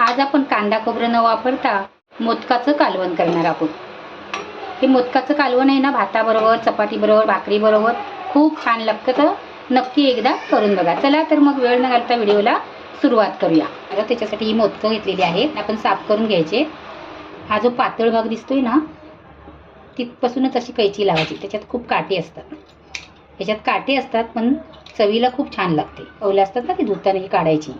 आज आपण कांदा खोबरं न वापरता मोदकाचं कालवण करणार आहोत. हे मोदकाचं कालवण आहे ना भाताबरोबर चपातीबरोबर भाकरीबरोबर खूप छान लागतं तर नक्की एकदा करून बघा. चला तर मग वेळ न घालता व्हिडिओला सुरुवात करूया. आता त्याच्यासाठी ही मोदकं घेतलेली आहेत आपण साफ करून घ्यायचे. हा जो पातळ भाग दिसतोय ना तिथपासूनच अशी कैची लावायची. त्याच्यात खूप काटे असतात. ह्याच्यात काटे असतात पण चवीला खूप छान लागते. कवले असतात ना ती धुताना ही काढायची.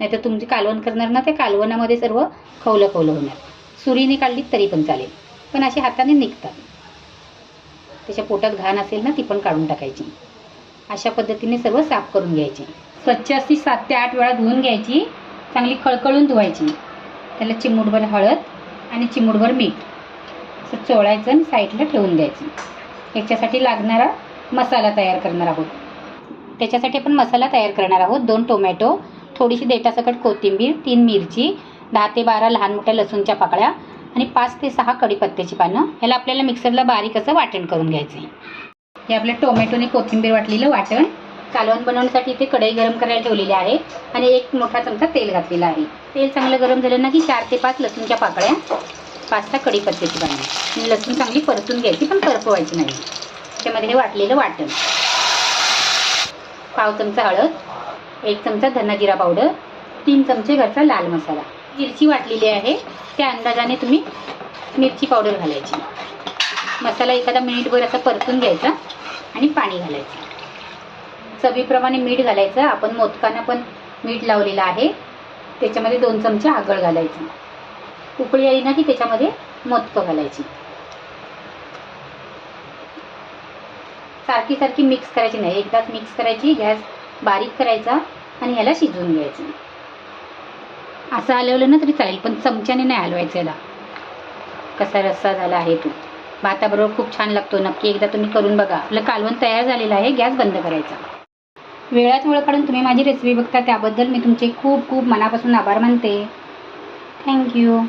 नाहीतर तुमची कालवण करणार ना त्या कालवणामध्ये सर्व खवलं खवलं होणार. सुरीने काढलीत तरी पण चालेल. पण असे हाताने निघतात. त्याच्या पोटात घाण असेल ना ती पण काढून टाकायची. अशा पद्धतीने सर्व साफ करून घ्यायची. स्वच्छ अशी सात ते आठ वेळा धुवून घ्यायची. चांगली खळखळून धुवायची. त्याला चिमूटभर हळद आणि चिमूटभर मीठ असं चोळायचं आणि साईडला ठेवून द्यायचं. याच्यासाठी लागणारा मसाला तयार करणार आहोत. त्याच्यासाठी आपण मसाला तयार करणार आहोत. दोन टोमॅटो थोडीशी देठासकट कोथिंबीर तीन मिरची दहा ते बारा लहान मोठ्या लसूणच्या पाकळ्या आणि पाच ते सहा कढीपत्त्याची पानं. ह्याला आपल्याला मिक्सरला बारीक असं वाटण करून घ्यायचं आहे हे आपल्या टोमॅटोने कोथिंबीर वाटलेलं वाटण. कालवण बनवण्यासाठी इथे कढई गरम करायला ठेवलेली आहे आणि एक मोठा चमचा तेल घातलेला आहे. तेल चांगलं गरम झालं ना की चार ते पाच लसूणच्या पाकळ्या पाच सहा कढीपत्त्याची पानं. आणि लसूण चांगली परतून घ्यायची पण करपवायची नाही. त्याच्यामध्ये हे वाटलेलं वाटण. पाव चमचा हळद एक चमचा धना जिरा पावडर तीन चमचे घरचा लाल मसाला. मिरची वाटलेली आहे त्या अंदाजाने तुम्ही मिरची पावडर घालायची. मसाला एखादा मिनिटभर असा परतून घ्यायचा आणि पाणी घालायचं. चवीप्रमाणे मीठ घालायचं आपण मोदकांना पण मीठ लावलेलं आहे. त्याच्यामध्ये दोन चमचे आगळ घालायचं. उकळी आली ना की त्याच्यामध्ये मोदकं घालायची. सारखी सारखी मिक्स करायची नाही. एकदाच मिक्स करायची गॅस बारीक करायचा आणि ह्याला शिजवून घ्यायचं. असं हलवलं ना तरी चालेल पण चमच्याने नाही हलवायचं याला. कसा रस्सा झाला आहे तो. भाताबरोबर खूप छान लागतो. नक्की एकदा तुम्ही करून बघा. आपलं कालवण तयार झालेलं आहे गॅस बंद करायचा. वेळात वेळ काढून तुम्ही माझी रेसिपी बघता त्याबद्दल मी तुमचे खूप खूप मनापासून आभार मानते. थँक्यू